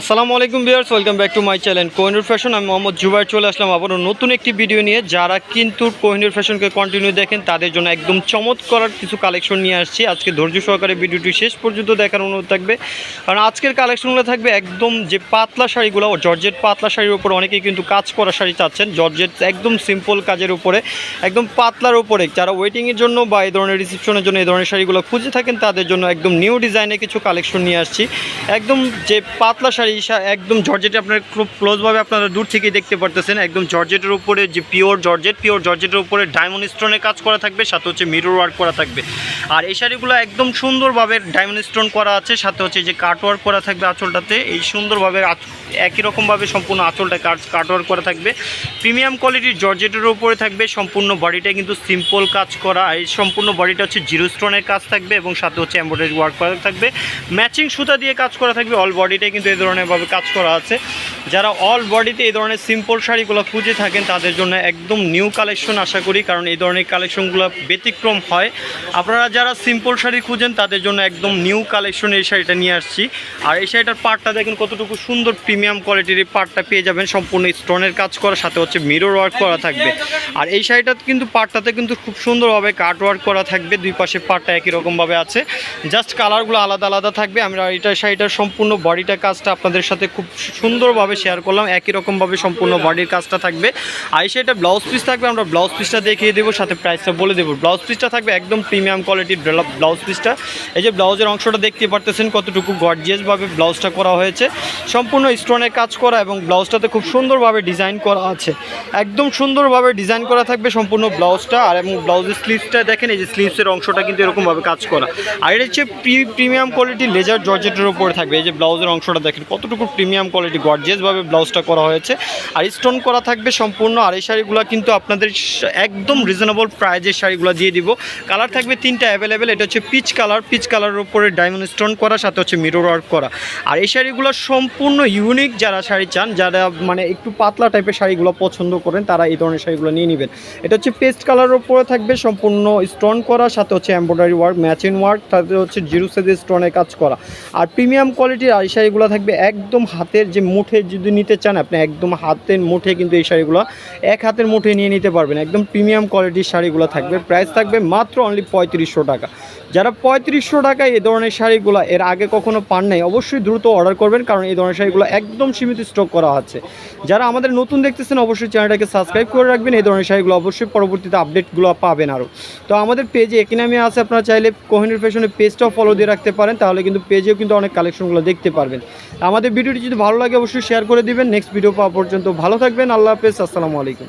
আসসালামু আলাইকুম viewers, welcome back to my channel Kohinoor fashion. আমি মোহাম্মদ জুবাই চলে আসলাম আবারও নতুন একটি ভিডিও নিয়ে। যারা কিন্তু কোহিনুর ফ্যাশনকে কন্টিনিউ দেখেন, তাদের জন্য একদম চমৎকার কিছু কালেকশন নিয়ে আসছি। আজকে ধৈর্য সহকারে ভিডিওটি শেষ পর্যন্ত দেখার অনুরোধ থাকবে। কারণ আজকের কালেকশনগুলো থাকবে একদম যে পাতলা শাড়িগুলো জর্জেট পাতলা শাড়ির উপর অনেকেই কিন্তু কাজ করা শাড়ি চাচ্ছেন। জর্জেট একদম সিম্পল কাজের উপরে, একদম পাতলার উপরে। যারা ওয়েটিংয়ের জন্য বা এই ধরনের রিসেপশনের জন্য এই ধরনের শাড়িগুলো খুঁজে থাকেন, তাদের জন্য একদম নিউ ডিজাইনে কিছু কালেকশন নিয়ে আসছি। একদম যে পাতলা শাড়ি একদম জর্জেটে আপনার খুব ক্লোজভাবে আপনারা দূর থেকেই দেখতে পারতেছেন। একদম জর্জেটের উপরে যে পিওর জর্জেট পিওর জর্জেটের উপরে ডায়মন্ড স্টোনের কাজ করা থাকবে, সাথে হচ্ছে মিরর ওয়ার্ক করা থাকবে। আর এই শাড়িগুলো একদম সুন্দরভাবে ডায়মন্ড স্টোন করা আছে, সাথে হচ্ছে যে কাট ওয়ার্ক করা থাকবে আঁচলটাতে, এই সুন্দরভাবে একই রকমভাবে সম্পূর্ণ আঁচলটা কাট কাট ওয়ার্ক করা থাকবে। প্রিমিয়াম কোয়ালিটির জর্জেটের উপরে থাকবে, সম্পূর্ণ বডিটা কিন্তু সিম্পল কাজ করা, এই সম্পূর্ণ বডিটা হচ্ছে জিরো স্টোনের কাজ থাকবে এবং সাথে হচ্ছে এমব্রয়ডারি ওয়ার্ক করা থাকবে। ম্যাচিং সুতা দিয়ে কাজ করা থাকবে অল বডিটাই কিন্তু এই ধরনের ভাবে কাজ করা আছে। যারা অল বডিতে এই ধরনের সিম্পল শাড়িগুলো খুঁজে থাকেন, তাদের জন্য একদম নিউ কালেকশন আশা করি, কারণ এই ধরনের কালেকশনগুলো ব্যতিক্রম হয়। আপনারা যারা সিম্পল শাড়ি খুঁজেন, তাদের জন্য একদম নিউ কালেকশন এই শাড়িটা নিয়ে আসছি। আর এই শাড়িটার পাটটা দেখেন কতটুকু সুন্দর প্রিমিয়াম কোয়ালিটির এই পাটটা পেয়ে যাবেন। সম্পূর্ণ স্টোনের কাজ করা, সাথে হচ্ছে মিরর ওয়ার্ক করা থাকবে। আর এই শাড়িটা কিন্তু পাটটাতে কিন্তু খুব সুন্দরভাবে কাট ওয়ার্ক করা থাকবে, দুই পাশে পাটটা একই রকমভাবে আছে। জাস্ট কালারগুলো আলাদা আলাদা থাকবে। আমরা এটা শাড়িটার সম্পূর্ণ বডিটা কাজটা আপনাদের সাথে খুব সুন্দরভাবে শেয়ার করলাম, একই রকমভাবে সম্পূর্ণ বডির কাজটা থাকবে। এই শাড়িটা ব্লাউজ পিস থাকবে, আমরা ব্লাউজ পিসটা দেখিয়ে দেবো, সাথে প্রাইসটা বলে দেবো। ব্লাউজ পিসটা থাকবে একদম প্রিমিয়াম কোয়ালিটির ব্লাউজ পিসটা এই যে ব্লাউজের অংশটা দেখতে পারতেছেন কতটুকু গর্জিয়াসভাবে ব্লাউজটা করা হয়েছে। সম্পূর্ণ স্টোনের কাজ করা এবং ব্লাউজটাতে খুব সুন্দরভাবে ডিজাইন করা আছে। একদম সুন্দরভাবে ডিজাইন করা থাকবে সম্পূর্ণ ব্লাউজটা আর এবং ব্লাউজের স্লিভসটা দেখেন, এই যে স্লিভসের অংশটা কিন্তু এরকমভাবে কাজ করা। আর এটা হচ্ছে প্রিমিয়াম কোয়ালিটি লেজার জর্জেটের উপরে থাকবে। এই যে ব্লাউজের অংশটা দেখেন কতটুকু প্রিমিয়াম কোয়ালিটি গর্জিয়াসভাবে ব্লাউজটা করা হয়েছে। আর স্টোন করা থাকবে সম্পূর্ণ আর এই শাড়িগুলো কিন্তু আপনাদের একদম রিজনেবল প্রাইজের শাড়িগুলো দিয়ে দিব। কালার থাকবে তিনটা অ্যাভেলেবেল এটা হচ্ছে পিচ কালার পিচ কালারের উপরে ডায়মন্ড স্টোন করা, সাথে হচ্ছে মিরর ওয়ার্ক করা। আর এই শাড়িগুলো সম্পূর্ণ ইউনিক যারা শাড়ি চান, যারা মানে একটু পাতলা টাইপের শাড়িগুলো পছন্দ করেন, তারা এই ধরনের শাড়িগুলো নিয়ে নেবেন। এটা হচ্ছে পেস্ট কালারের উপরে থাকবে সম্পূর্ণ স্টোন করা, সাথে হচ্ছে এমব্রয়ডারি ওয়ার্ক ম্যাচিং ওয়ার্ক তাতে হচ্ছে জিরো সাইজের স্টোনের কাজ করা। আর প্রিমিয়াম কোয়ালিটির আর এই শাড়িগুলো থাকবে একদম হাতের যে মুঠে যদি নিতে চান, আপনি একদম হাতের মুঠে কিন্তু এই শাড়িগুলো এক হাতের মুঠে নিয়ে নিতে পারবেন। একদম প্রিমিয়াম কোয়ালিটির শাড়িগুলো থাকবে। প্রাইস থাকবে মাত্র অনলি পঁয়ত্রিশশো টাকা। যারা পঁয়ত্রিশশো টাকায় এই ধরনের শাড়িগুলো এর আগে কখনো পান নাই, অবশ্যই দ্রুত অর্ডার করবেন, কারণ এই ধরনের শাড়িগুলো একদম সীমিত স্টক করা আছে। যারা আমাদের নতুন দেখতেছেন, অবশ্যই চ্যানেলটাকে সাবস্ক্রাইব করে রাখবেন। এই ধরনের শাড়িগুলো অবশ্যই পরবর্তীতে আপডেটগুলো পাবেন আরও তো আমাদের পেজে একই নামে আছে, আপনারা চাইলে কোহিনুর ফ্যাশনের পেজটাও ফলো দিয়ে রাখতে পারেন। তাহলে কিন্তু পেজেও কিন্তু অনেক কালেকশনগুলো দেখতে পারবেন। আমাদের ভিডিওটি যদি ভালো লাগে অবশ্যই শেয়ার করে দিবেন। নেক্সট ভিডিও পাওয়া পর্যন্ত ভালো থাকবেন। আল্লাহ হাফেজ। আসসালামু আলাইকুম।